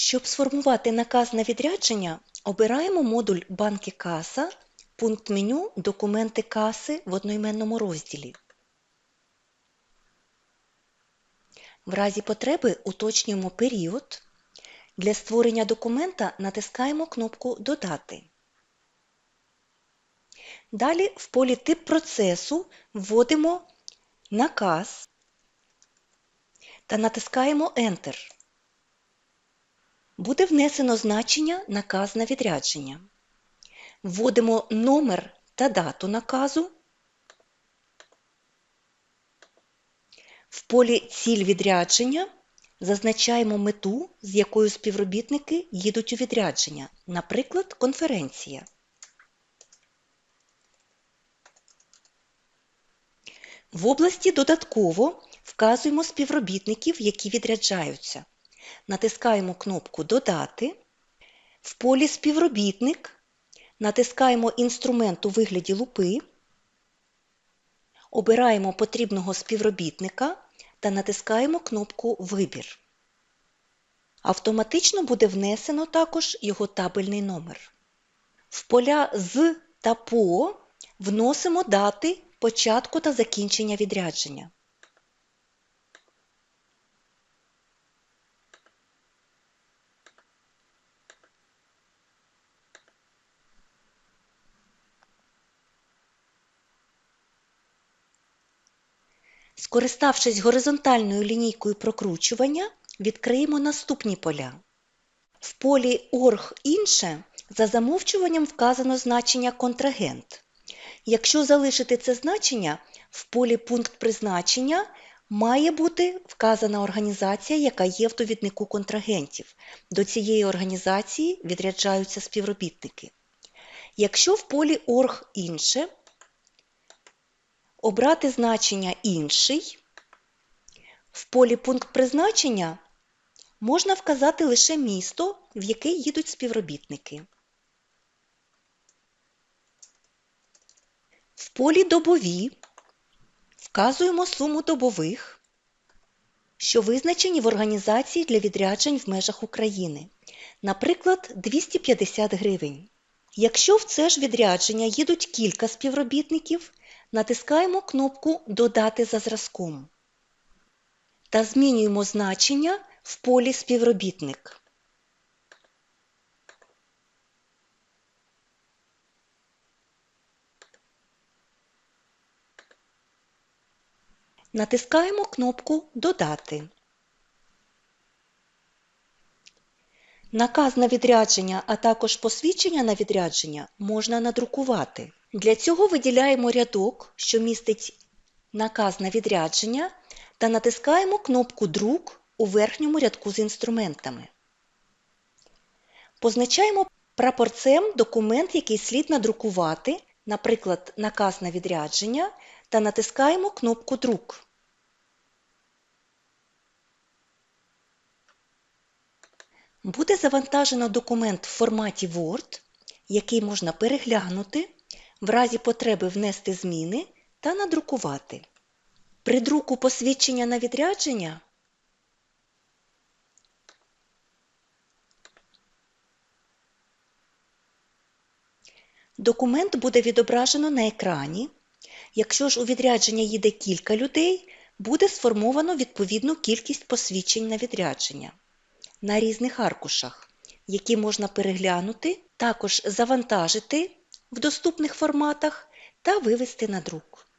Щоб сформувати наказ на відрядження, обираємо модуль Банки каса, пункт меню Документи каси в одноіменному розділі. В разі потреби уточнюємо період. Для створення документа натискаємо кнопку Додати. Далі в полі Тип процесу вводимо наказ та натискаємо Enter. Буде внесено значення наказ на відрядження. Вводимо номер та дату наказу. В полі Ціль відрядження зазначаємо мету, з якою співробітники їдуть у відрядження, наприклад, конференція. В області Додатково вказуємо співробітників, які відряджаються. Натискаємо кнопку Додати. В полі Співробітник натискаємо інструмент у вигляді лупи, обираємо потрібного співробітника та натискаємо кнопку Вибір. Автоматично буде внесено також його табельний номер. В поля З та ПО вносимо дати початку та закінчення відрядження. Скориставшись горизонтальною лінійкою прокручування, відкриємо наступні поля. В полі Орг інше за замовчуванням вказано значення контрагент. Якщо залишити це значення, в полі Пункт призначення має бути вказана організація, яка є в довіднику контрагентів. До цієї організації відряджаються співробітники. Якщо в полі Орг інше обрати значення інший, в полі Пункт призначення можна вказати лише місто, в яке їдуть співробітники. В полі Добові вказуємо суму добових, що визначені в організації для відряджень в межах України, наприклад, 250 гривень. Якщо в це ж відрядження їдуть кілька співробітників, натискаємо кнопку Додати за зразком та змінюємо значення в полі Співробітник. Натискаємо кнопку Додати. Наказ на відрядження, а також посвідчення на відрядження можна надрукувати. Для цього виділяємо рядок, що містить наказ на відрядження, та натискаємо кнопку Друк у верхньому рядку з інструментами. Позначаємо прапорцем документ, який слід надрукувати, наприклад, наказ на відрядження, та натискаємо кнопку Друк. Буде завантажено документ в форматі Word, який можна переглянути, в разі потреби внести зміни та надрукувати. При друку посвідчення на відрядження документ буде відображено на екрані. Якщо ж у відрядження їде кілька людей, буде сформовано відповідну кількість посвідчень на відрядження на різних аркушах, які можна переглянути, також завантажити в доступних форматах та вивести на друк.